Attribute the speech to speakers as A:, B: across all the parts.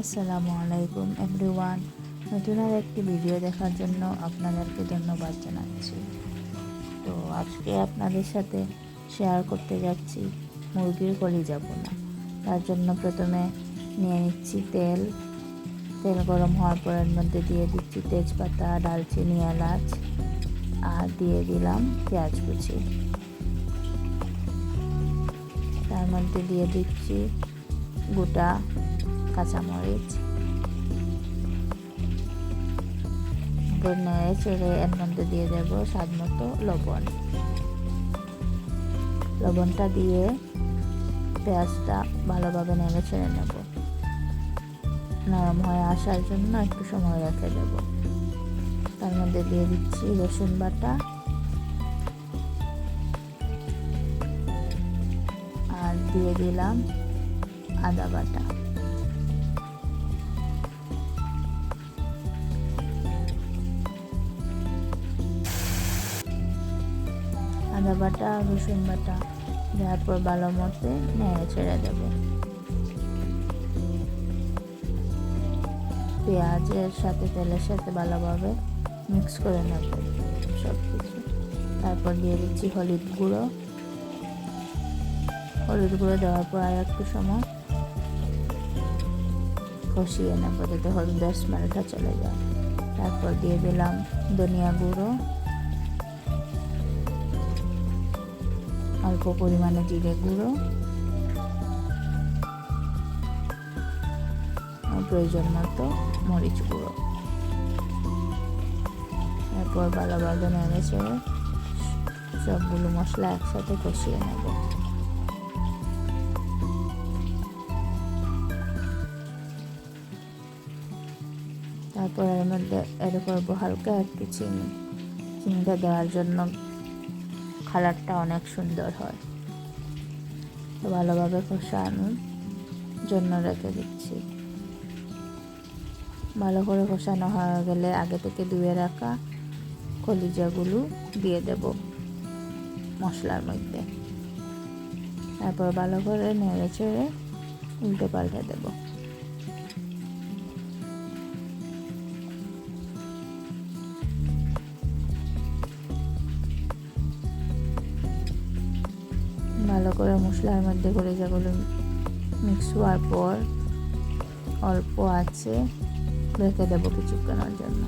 A: আসসালামু আলাইকুম এভরিওয়ান নতুন আর একটি ভিডিও দেখার জন্য আপনাদেরকে ধন্যবাদ জানাচ্ছি। তো আজকে আপনাদের সাথে শেয়ার করতে যাচ্ছি, মুরগির কলিজা বোনা তার জন্য প্রথমে নিয়ে নিচ্ছি তেল। তেল গরম হওয়ার পর এর মধ্যে দিয়ে দিচ্ছি তেজপাতা ডালচিনি এলাচ, আর দিয়ে দিলাম পেঁয়াজ কুচি। তার মধ্যে দিয়ে দিচ্ছি গোটা কাঁচামরিচ। নেড়ে চেড়ে এর মধ্যে দিয়ে দেব স্বাদ মতো লবণ। লবণটা দিয়ে পেঁয়াজটা ভালোভাবে নেড়ে ছেড়ে নেব। নরম হয়ে আসার জন্য একটু সময় রেখে দেব। তার মধ্যে দিয়ে দিচ্ছি রসুন বাটা। আর দিয়ে দিলাম আদা বাটা। আদা বাটা, রসুন বাটা দেওয়ার পর ভালো মতো নেড়ে ছেড়ে দেব। পেঁয়াজের সাথে তেলের সাথে ভালোভাবে মিক্স করে নেব সব কিছু তারপর দিয়ে দিচ্ছি হলুদ গুঁড়ো। হলুদ গুঁড়ো দেওয়ার পর আর একটু সময় কষিয়ে নেব, যাতে হলুদের স্মেলটা চলে যায়। তারপর দিয়ে দিলাম ধনিয়া গুঁড়ো। অল্প পরিমাণে জিরে গুঁড়ো। প্রয়োজন মতো মরিচ গুঁড়ো। এরপর ভালোভাবে নেড়ে ছেড়ে সবগুলো মশলা একসাথে কষিয়ে নেব। তারপর এর মধ্যে, এর করব হালকা একটু চিনি, চিনিটা দেওয়ার জন্য কালারটা অনেক সুন্দর হয়। তো ভালোভাবে কষানোর জন্য রেখে দিচ্ছি। ভালো করে কষানো হয়ে গেলে আগে থেকে ধুয়ে রাখা কলিজাগুলো দিয়ে দেব মশলার মধ্যে। তারপর ভালো করে নেড়ে চেড়ে উল্টে পাল্টে দেবো। ভালো করে মশলার মধ্যে করে যেগুলো মিক্স হওয়ার পর অল্প আছে, রেখে দেবো কিছুক্ষণের জন্য।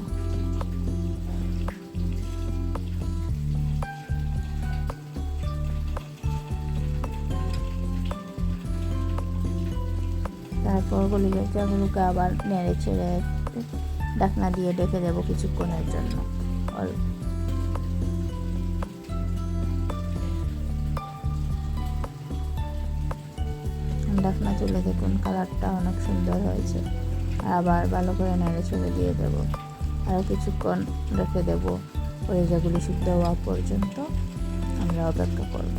A: তারপর কলিজাগুলোকে আবার নেড়ে ছেড়ে ডাকনা দিয়ে ডেকে দেবো কিছুক্ষণের জন্য। অল্প ডাকনা তুলে দেখুন, কালারটা অনেক সুন্দর হয়েছে। আবার ভালো করে নেড়ে চলে দিয়ে দেবো। আরও কিছুক্ষণ রেখে দেবো। পরিজাগুলি সিদ্ধ হওয়া পর্যন্ত আমরা অপেক্ষা করব।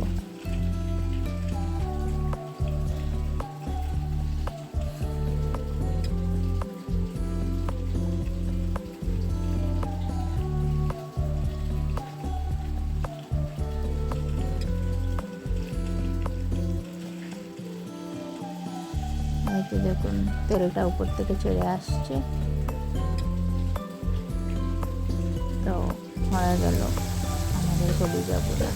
A: হয়তো দেখুন তেলটা উপর থেকে চলে আসছে। তো হয়ে গেল আমাদের কলিজা পুরো